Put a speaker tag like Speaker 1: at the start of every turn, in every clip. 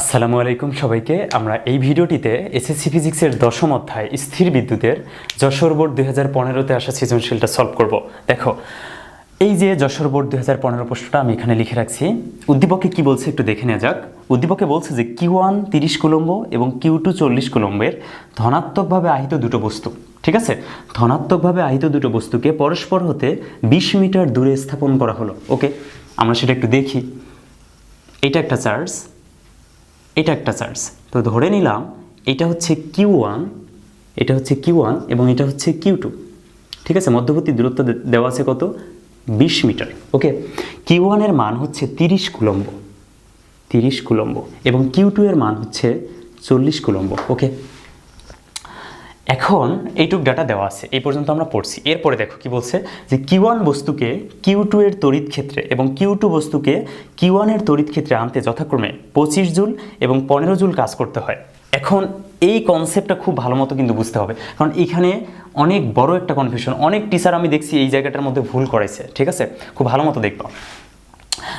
Speaker 1: আসসালামু আলাইকুম সবাইকে। আমরা এই ভিডিওটিতে এসএসসি ফিজিক্সের দশম অধ্যায় স্থির বিদ্যুতের যশোর বোর্ড দুই হাজার পনেরোতে আসা সৃজনশীলটা সলভ করব। দেখো, এই যে যশোর বোর্ড দুই হাজার পনেরো প্রশ্নটা আমি এখানে লিখে রাখছি। উদ্দীপকে কি বলছে একটু দেখে নেওয়া যাক। উদ্দীপকে বলছে যে কিউ ওয়ান তিরিশ কুলম্ব এবং কিউ টু চল্লিশ কুলম্বের ধনাত্মকভাবে আহিত দুটো বস্তু, ঠিক আছে? ধনাত্মকভাবে আহিত দুটো বস্তুকে পরস্পর হতে বিশ মিটার দূরে স্থাপন করা হলো। ওকে, আমরা সেটা একটু দেখি। এটা একটা চার্জ এটা একটা চার্জ তো ধরে নিলাম, এটা হচ্ছে কিউ ওয়ান, এটা হচ্ছে কিউ ওয়ান এবং এটা হচ্ছে কিউ টু। ঠিক আছে? মধ্যবর্তী দূরত্ব দেওয়া আছে কত? বিশ মিটার। ওকে? কিউ ওয়ানের মান হচ্ছে তিরিশ কুলম্ব। তিরিশ কুলম্ব এবং কিউ টু এর মান হচ্ছে চল্লিশ কুলম্ব। ওকে? এখন এইটুক ডাটা দেওয়া আছে, এই পর্যন্ত আমরা পড়ছি। এরপরে দেখো কি বলছে যে কিউ ওয়ান বস্তুকে কিউ টু এর তড়িৎ ক্ষেত্রে এবং কিউ টু বস্তুকে কিউ ওয়ানের তড়িৎ ক্ষেত্রে আনতে যথাক্রমে পঁচিশ জুল এবং পনেরো জুল কাজ করতে হয়। এখন এই কনসেপ্টটা খুব ভালো মতো কিন্তু বুঝতে হবে। কারণ এখানে অনেক বড় একটা কনফিউশন অনেক টিচার আমি দেখছি এই জায়গাটার মধ্যে ভুল করাইছে, ঠিক আছে? খুব ভালো মতো দেখব।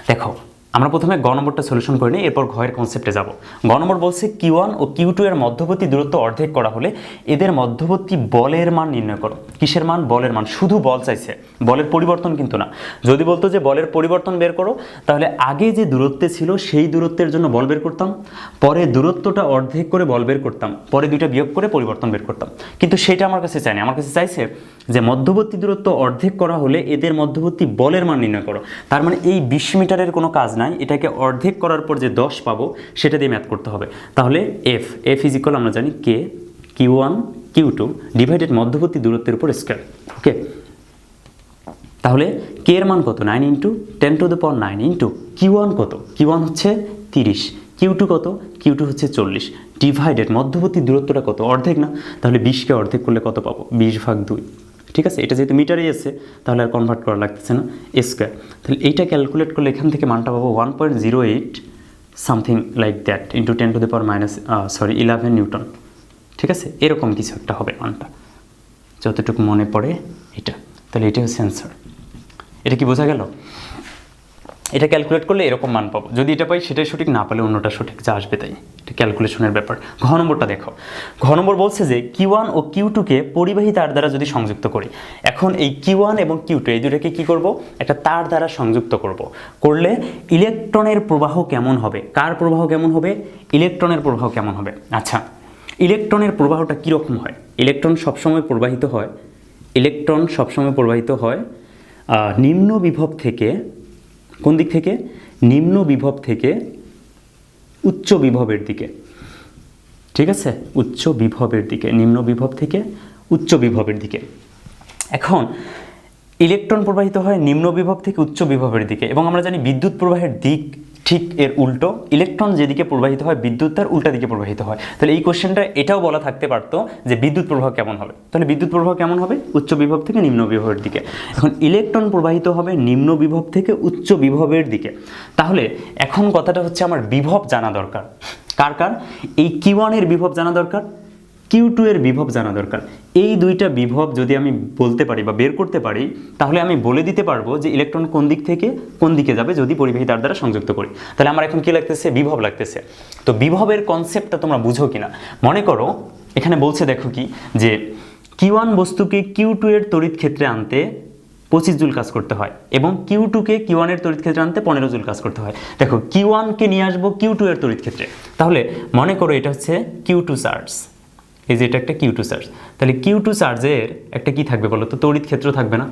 Speaker 1: দেখো আমরা প্রথমে গ নম্বরটা সলিউশন করে নিই, এরপর ঘয়ের কনসেপ্টে যাব। গ নম্বর বলছে কিউ ওয়ান ও কিউ টু এর মধ্যবর্তী দূরত্ব অর্ধেক করা হলে এদের মধ্যবর্তী বলের মান নির্ণয় করো। কিসের মান? বলের মান। শুধু বল চাইছে। বলের পরিবর্তন কিন্তু না। যদি বলতো যে বলের পরিবর্তন বের করো, তাহলে আগে যে দূরত্বে ছিল সেই দূরত্বের জন্য বল বের করতাম, পরে দূরত্বটা অর্ধেক করে বল বের করতাম, পরে দুইটা বিয়োগ করে পরিবর্তন বের করতাম। কিন্তু সেটা আমার কাছে চাইনি আমার কাছে চাইছে যে মধ্যবর্তী দূরত্ব অর্ধেক করা হলে এদের মধ্যবর্তী বলের মান নির্ণয় করো। তার মানে এই বিশ মিটারের কোনো কাজ নাই, এটাকে অর্ধেক করার পর যে দশ পাবো, সেটা দিয়ে ম্যাথ করতে হবে। তাহলে এফ এফ ইজিকল আমরা জানি K Q one Q two divided মধ্যবর্তী দূরত্বের উপর স্কোয়ার ওকে তাহলে কে এর মান কত? Nine into ten to the power nine into Q one কত? কিউ ওয়ান হচ্ছে তিরিশ কিউ টু কত? কিউ টু হচ্ছে চল্লিশ। ডিভাইডেড মধ্যবর্তী দূরত্বটা কত? অর্ধেক না? তাহলে বিশকে অর্ধেক করলে কত পাবো? বিশ ভাগ দুই। ঠিক আছে? এটা যেহেতু মিটারেই এসে তাহলে আর কনভার্ট করা লাগতেছে না স্কোয়ার তাহলে এইটা ক্যালকুলেট করলে এখান থেকে মানটা পাবো one point zero eight something like that into ten to the power minus sorry eleven newton ঠিক আছে? এরকম কিছু একটা হবে মানটা। যতটুকু মনে পড়ে এটা। তাহলে এটাই হচ্ছে অ্যান্সার এটা কি বোঝা গেল? এটা ক্যালকুলেট করলে এরকম মান পাবো। যদি এটা পাই, সেটাই সঠিক, না পালে অন্যটা সঠিক যা আসবে তাই। এটা ক্যালকুলেশনের ব্যাপার। ঘ নম্বরটা দেখো। ঘ নম্বর বলছে যে কিউ ওয়ান ও কিউ টুকে পরিবাহী তার দ্বারা যদি সংযুক্ত করি, এখন এই কিউ ওয়ান এবং কিউ টু এই দুটাকে কী করব? একটা তার দ্বারা সংযুক্ত করব। করলে ইলেকট্রনের প্রবাহ কেমন হবে? কার প্রবাহ কেমন হবে? ইলেকট্রনের প্রবাহ কেমন হবে? আচ্ছা ইলেকট্রনের প্রবাহটা কীরকম হয়? ইলেকট্রন সবসময় প্রবাহিত হয়? ইলেকট্রন সবসময় প্রবাহিত হয় নিম্ন বিভব থেকে কোন দিক থেকে? নিম্ন বিভব থেকে উচ্চ বিভবের দিকে। ঠিক আছে? উচ্চ বিভবের দিকে, নিম্ন বিভব থেকে উচ্চ বিভবের দিকে। এখন, ইলেকট্রন প্রবাহিত হয় নিম্ন বিভব থেকে উচ্চ বিভবের দিকে এবং আমরা জানি বিদ্যুৎ প্রবাহের দিক ঠিক এর উল্টো ইলেকট্রন যেদিকে প্রবাহিত হয়, বিদ্যুৎ তার উল্টা দিকে প্রবাহিত হয়। তাহলে এই কোশ্চেনটা এটাও বলা থাকতে পারতো যে বিদ্যুৎ প্রবাহ কেমন হবে। তাহলে বিদ্যুৎ প্রবাহ কেমন হবে? উচ্চ বিভব থেকে নিম্ন বিভবের দিকে। এখন ইলেকট্রন প্রবাহিত হবে নিম্ন বিভব থেকে উচ্চ বিভবের দিকে। তাহলে এখন কথাটা হচ্ছে আমার বিভব জানা দরকার। কার কার? এই কিওয়ানের বিভব জানা দরকার। কিউ টু এর বিভব জানা দরকার। এই দুইটা বিভব যদি আমি বলতে পারি বা বের করতে পারি, তাহলে আমি বলে দিতে পারব যে ইলেকট্রন কোন দিক থেকে কোন দিকে যাবে যদি পরিবাহী তার দ্বারা সংযুক্ত করি। তাহলে আমার এখন কি লাগতেছে? বিভব লাগতেছে। তো বিভবের কনসেপ্টটা তোমরা বুঝো কিনা? মনে করো, এখানে বলছে দেখো কি, যে কিউ ওয়ান বস্তুকে কিউ টু এর তড়িৎ ক্ষেত্রে আনতে পঁচিশ জুল কাজ করতে হয় এবং কিউ টুকে কিউ ওয়ানের তড়িৎ ক্ষেত্রে আনতে পনেরো জুল কাজ করতে হয়। দেখো কিউ ওয়ানকে নিয়ে আসব কিউ টু এর তড়িৎ ক্ষেত্রে। তাহলে মনে করো এটা হচ্ছে কিউ টু চার্জ এই যে এটা একটা কিউ টু চার্জ তাহলে কিউ টু চার্জের একটা কি থাকবে বলো তো তড়িৎ ক্ষেত্র থাকবে না।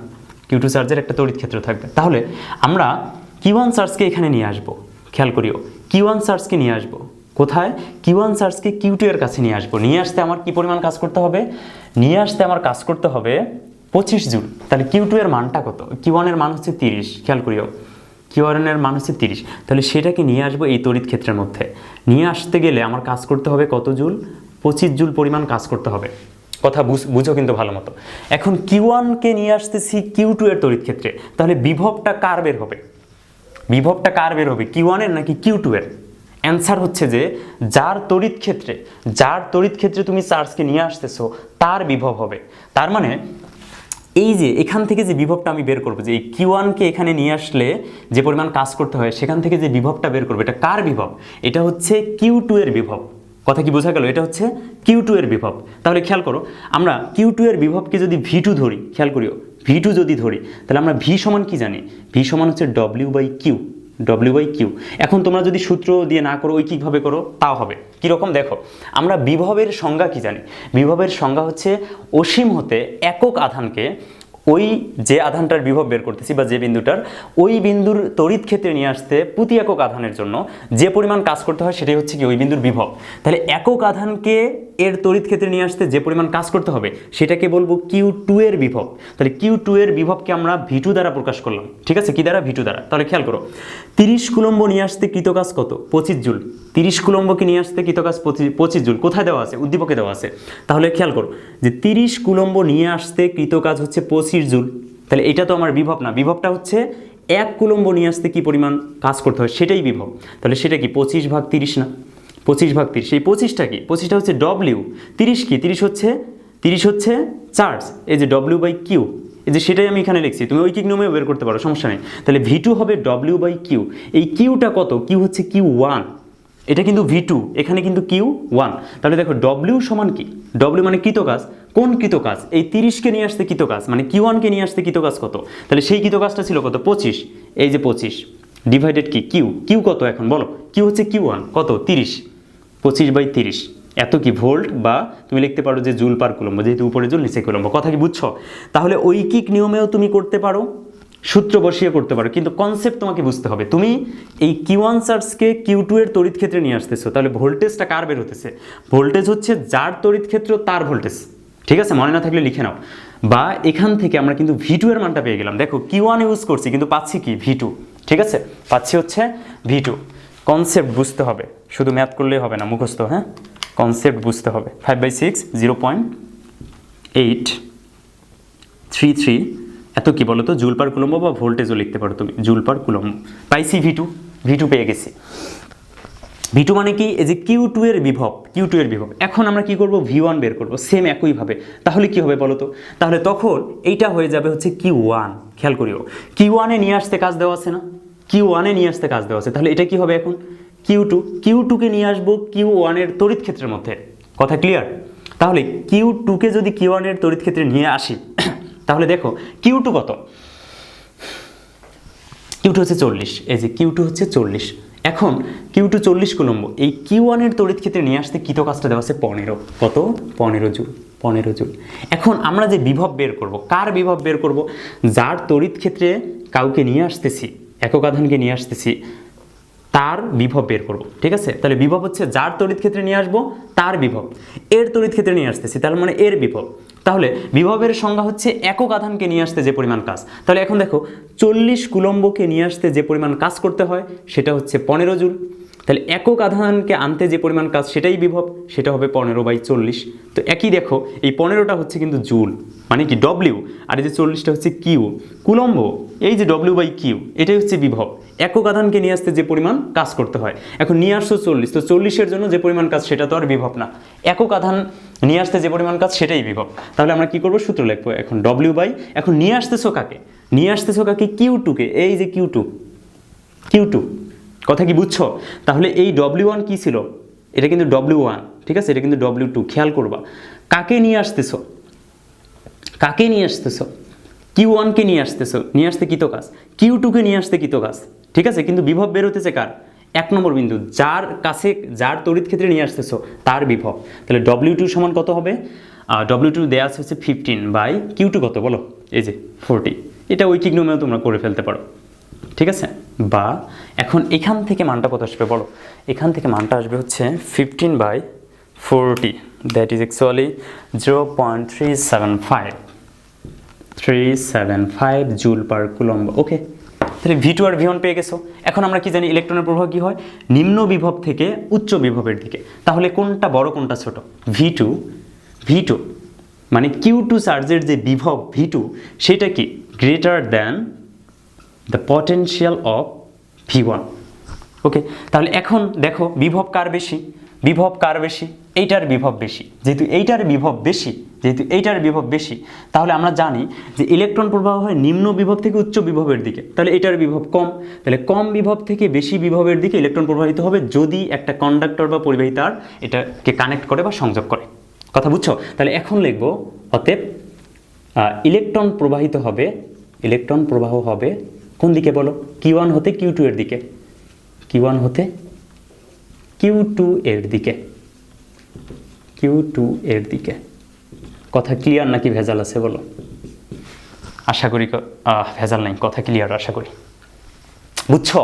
Speaker 1: কিউ টু চার্জের একটা তড়িৎ ক্ষেত্র থাকবে। তাহলে আমরা কিউ ওয়ান চার্জকে এখানে নিয়ে আসব। খেয়াল করিও। কিউ ওয়ান চার্জকে নিয়ে আসব। কোথায়? কিউ ওয়ান চার্জকে কিউ টু এর কাছে নিয়ে আসব। নিয়ে আসতে আমার কি পরিমাণ কাজ করতে হবে? নিয়ে আসতে আমার কাজ করতে হবে পঁচিশ জুল। তাহলে কিউ টু এর মানটা কত? কিউ ওয়ানের মান হচ্ছে তিরিশ। খেয়াল করিও। কিউ ওয়ানের মান হচ্ছে তিরিশ। তাহলে সেটাকে নিয়ে আসব এই তড়িৎ ক্ষেত্রের মধ্যে। নিয়ে আসতে গেলে আমার কাজ করতে হবে কত জুল? পঁচিশ জুল পরিমাণ কাজ করতে হবে। কথা বুঝ- কিন্তু ভালো মতো। এখন কিউ ওয়ানকে নিয়ে আসতেছি কিউ টু এর তড়িৎ ক্ষেত্রে। তাহলে বিভবটা কার বের হবে? বিভবটা কার বের হবে? কিউ ওয়ানের নাকি কিউ টু এর? অ্যান্সার হচ্ছে যে, যার তড়িৎ ক্ষেত্রে, যার তড়িৎ ক্ষেত্রে তুমি চার্জকে নিয়ে আসতেছো, তার বিভব হবে। তার মানে এই যে এখান থেকে যে বিভবটা আমি বের করব, যে এই কিউ ওয়ানকে এখানে নিয়ে আসলে যে পরিমাণ কাজ করতে হয়, সেখান থেকে যে বিভবটা বের করব, এটা কার বিভব? এটা হচ্ছে কিউ টু এর বিভব। কথা কি বোঝা গেল? এটা হচ্ছে কিউ টু এর বিভব। তাহলে খেয়াল করো, আমরা কিউ টু এর বিভবকে যদি ভি টু ধরি, খেয়াল করিও ভি টু যদি ধরি, তাহলে আমরা ভি সমান কি জানি? ভি সমান হচ্ছে W by Q W by Q এখন তোমরা যদি সূত্র দিয়ে না করো, ঐকিকভাবে করো, তাও হবে। কীরকম দেখো, আমরা বিভবের সংজ্ঞা কি জানি? বিভবের সংজ্ঞা হচ্ছে অসীম হতে একক আধানকে ওই যে আধানটার বিভব বের করতেছি বা যে বিন্দুটার, ওই বিন্দুর তড়িৎ ক্ষেত্রে নিয়ে আসতে প্রতি একক আধানের জন্য যে পরিমাণ কাজ করতে হয় সেটাই হচ্ছে কি ওই বিন্দুর বিভব। তাহলে একক আধানকে এর তড়িৎ ক্ষেত্রে নিয়ে আসতে যে পরিমাণ কাজ করতে হবে, সেটাকে বলব কিউ টু এর বিভব। তাহলে কিউ টু এর বিভবকে আমরা ভি টু দ্বারা প্রকাশ করলাম। ঠিক আছে? কি দ্বারা? ভি টু দ্বারা। তাহলে খেয়াল করো, তিরিশ কুলম্ব নিয়ে আসতে কৃতকাজ কত? পঁচিশ জুল। তিরিশ কুলম্বকে নিয়ে আসতে কৃতকাজ পঁচিশ জুল। কোথায় দেওয়া আছে? উদ্দীপকে দেওয়া আছে। তাহলে খেয়াল করো যে তিরিশ কুলম্ব নিয়ে আসতে কৃতকাজ হচ্ছে পঁচিশ জুল। তাহলে এটা তো আমার বিভব না। বিভবটা হচ্ছে এক কুলম্ব নিয়ে আসতে কি পরিমাণ কাজ করতে হয়? সেটাই বিভব। তাহলে সেটা কি? পঁচিশ ভাগ তিরিশ না? পঁচিশ ভাগ তিরিশ, এই পঁচিশটা কি? পঁচিশটা হচ্ছে ডব্লিউ তিরিশ কি? তিরিশ হচ্ছে তিরিশ হচ্ছে চার্জ। এই যে ডব্লিউ বাই কিউ এই যে সেটাই আমি এখানে লিখছি। তুমি ঐকিক নিয়মেও বের করতে পারো, সমস্যা নেই। তাহলে ভি টু হবে ডব্লিউ বাই কিউ এই কিউটা কত? কিউ হচ্ছে কিউ ওয়ান এটা কিন্তু ভি টু এখানে কিন্তু কিউ ওয়ান তাহলে দেখো ডব্লিউ সমান কি? ডব্লিউ মানে কৃতকাজ। কোন কৃতকাজ? এই তিরিশকে নিয়ে আসতে কৃতকাজ মানে কিউ ওয়ানকে নিয়ে আসতে কৃতকাজ কত? তাহলে সেই কৃতকাজটা ছিল কত? পঁচিশ। এই যে পঁচিশ। ডিভাইডেড কি? কিউ কিউ কত এখন? বলো। কিউ হচ্ছে কিউ ওয়ান কত? তিরিশ। পঁচিশ বাই তিরিশ। এত কি ভোল্ট? বা তুমি লিখতে পারো যে জুল পার কুলম্ব, যেহেতু উপরে জুল, নিচে কুলম্ব। কথা কি বুঝছ? তাহলে ঐকিক নিয়মেও তুমি করতে পারো, সূত্র বসিয়ে করতে পারো, কিন্তু কনসেপ্ট তোমাকে বুঝতে হবে। তুমি এই কিউ ওয়ান কিউ টু এর তড়িৎ ক্ষেত্রে নিয়ে আসতেছো, তাহলে ভোল্টেজটা কার বের হতেছে? ভোল্টেজ হচ্ছে যার তড়িৎ ক্ষেত্র, তার ভোল্টেজ ঠিক আছে? মনে না থাকলে লিখে নাও। বা এখান থেকে আমরা কিন্তু ভি টু এর মানটা পেয়ে গেলাম। দেখো কিউ ওয়ান ইউজ করছি, কিন্তু পাচ্ছি কি? ভি টু ঠিক আছে? পাচ্ছি হচ্ছে ভি টু কনসেপ্ট বুঝতে হবে। শুধু ম্যাথ করলেই হবে না, মুখস্থ হ্যাঁ? কনসেপ্ট বুঝতে হবে। Five by six zero point eight three three এত কি বলো তো জুল পার কুলম্ব বা ভোল্টেজও লিখতে পারো তুমি। Joule per coulomb. পাইছি ভি টু ভি টু পেয়ে গেছি। ভি টু মানে কি? এই যে কিউ টু এর বিভব কিউ টু এর বিভব। এখন আমরা কি করব? ভি ওয়ান বের করব সেম একইভাবে তাহলে কি হবে বলো তো তাহলে তখন এইটা হয়ে যাবে হচ্ছে কিউ ওয়ান খেয়াল করিও। কিউ ওয়ানে নিয়ে আসতে কাজ দেওয়া আছে না? কিউ ওয়ানে নিয়ে আসতে কাজ দেওয়া আছে। তাহলে এটা কি হবে এখন? কিউ টু কিউ টুকে নিয়ে আসব কিউ ওয়ানের তড়িৎ ক্ষেত্রের মধ্যে। কথা ক্লিয়ার তাহলে কিউ টুকে যদি কিউ ওয়ানের তড়িৎ ক্ষেত্রে নিয়ে আসি, তাহলে দেখো কিউ টু কত? কিউ টু হচ্ছে চল্লিশ, এই যে কিউ টু হচ্ছে চল্লিশ। এখন কিউ টু চল্লিশ কুলম্ব এই কিউ ওয়ানের তড়িৎ ক্ষেত্রে নিয়ে আসতে কৃত কাজটা দেওয়া আছে? পনেরো। কত? পনেরো জুল পনেরো জুল। এখন আমরা যে বিভব বের করব, কার বিভব বের করব? যার তড়িৎ ক্ষেত্রে কাউকে নিয়ে আসতেছি, একক আধানকে নিয়ে আসতেছি তার বিভব বের করব, ঠিক আছে? তাহলে বিভব হচ্ছে যার তড়িৎ ক্ষেত্রে নিয়ে আসব, তার বিভব। এর তড়িৎ ক্ষেত্রে নিয়ে আসতেছি তার মানে এর বিভব। তাহলে বিভবের সংজ্ঞা হচ্ছে একক আধানকে নিয়ে আসতে যে পরিমাণ কাজ। তাহলে এখন দেখো, চল্লিশ কুলম্বকে নিয়ে আসতে যে পরিমাণ কাজ করতে হয়, সেটা হচ্ছে পনেরো জুল। তাহলে একক আধানকে আনতে যে পরিমাণ কাজ সেটাই বিভব, সেটা হবে পনেরো বাই চল্লিশ। তো একই দেখো, এই পনেরোটা হচ্ছে কিন্তু জুল মানে কি ডব্লিউ আর এই যে চল্লিশটা হচ্ছে কিউ কুলম্ব, এই যে ডব্লিউ বাই কিউ এটাই হচ্ছে বিভব। একক আধানকে নিয়ে আসতে যে পরিমাণ কাজ করতে হয়, এখন নিয়ে আসছো চল্লিশ, তো চল্লিশের জন্য যে পরিমাণ কাজ সেটা তো আর বিভব না। একক আধান নিয়ে আসতে যে পরিমাণ কাজ সেটাই বিভব। তাহলে আমরা কি করব? সূত্র লিখব, এখন ডব্লিউ বাই, এখন নিয়ে আসতেছো কাকে? নিয়ে আসতেছো কাকে কিউ টুকে এই যে কিউ টু কিউ টু কথা কি বুঝছ? তাহলে এই ডব্লিউ ওয়ান কী ছিল? এটা কিন্তু ডব্লিউ ওয়ান ঠিক আছে? এটা কিন্তু ডব্লিউ টু খেয়াল করবা। কাকে নিয়ে আসতেছো? কাকে নিয়ে আসতেছো? কিউ ওয়ানকে নিয়ে আসতেছো? নিয়ে আসতে কৃত কাজ? কিউ টুকে নিয়ে আসতে কৃত কাজ? ঠিক আছে? কিন্তু বিভব বের হতেছে কার? এক নম্বর বিন্দু, যার কাছে, যার তড়িৎ ক্ষেত্রে নিয়ে আসতেছো, তার বিভব। তাহলে ডব্লিউ টু সমান কত হবে? ডব্লিউ টু দেওয়া আছে হচ্ছে ফিফটিন বাই কিউ টু কত? বলো। এই যে ফোরটি এটা ঐকিক নিয়মেও তোমরা করে ফেলতে পারো। ঠিক আছে? বা এখন এখান থেকে মানটা কত আসবে বলো? এখান থেকে মানটা আসবে হচ্ছে fifteen by forty that is actually zero point three seven five three seven five joule per coulomb okay তাহলে ভি টু আর ভি ওয়ান পেয়ে গেছো। এখন আমরা কি জানি ইলেকট্রনের প্রভাব কী হয়? নিম্ন বিভব থেকে উচ্চ বিভবের দিকে। তাহলে কোনটা বড়, কোনটা ছোট? ভি টু ভি টু মানে কিউ টু চার্জের যে বিভব ভি টু সেটা কি? Greater than the potential of V one okay তাহলে এখন দেখো বিভব কার বেশি? বিভব কার বেশি? এইটার বিভব বেশি। যেহেতু এইটার বিভব বেশি, যেহেতু এইটার বিভব বেশি, তাহলে আমরা জানি যে ইলেকট্রন প্রবাহ হয় নিম্ন বিভব থেকে উচ্চ বিভবের দিকে। তাহলে এটার বিভব কম। তাহলে কম বিভব থেকে বেশি বিভবের দিকে ইলেকট্রন প্রবাহিত হবে যদি একটা কন্ডাক্টর বা পরিবাহী তার এটাকে কানেক্ট করে বা সংযোগ করে। কথা বুঝছ? তাহলে এখন লিখব, অতএব ইলেকট্রন প্রবাহিত হবে, ইলেকট্রন প্রবাহ হবে কোন দিকে বলো? কিউ ওয়ান হতে কিউ টু এর দিকে। কিউ ওয়ান হতে কিউ টু এর দিকে। কিউ টু এর দিকে। কথা ক্লিয়ার নাকি ভেজাল আছে বলো? আশা করি ভেজাল নাই, কথা ক্লিয়ার আশা করি। বুঝছ?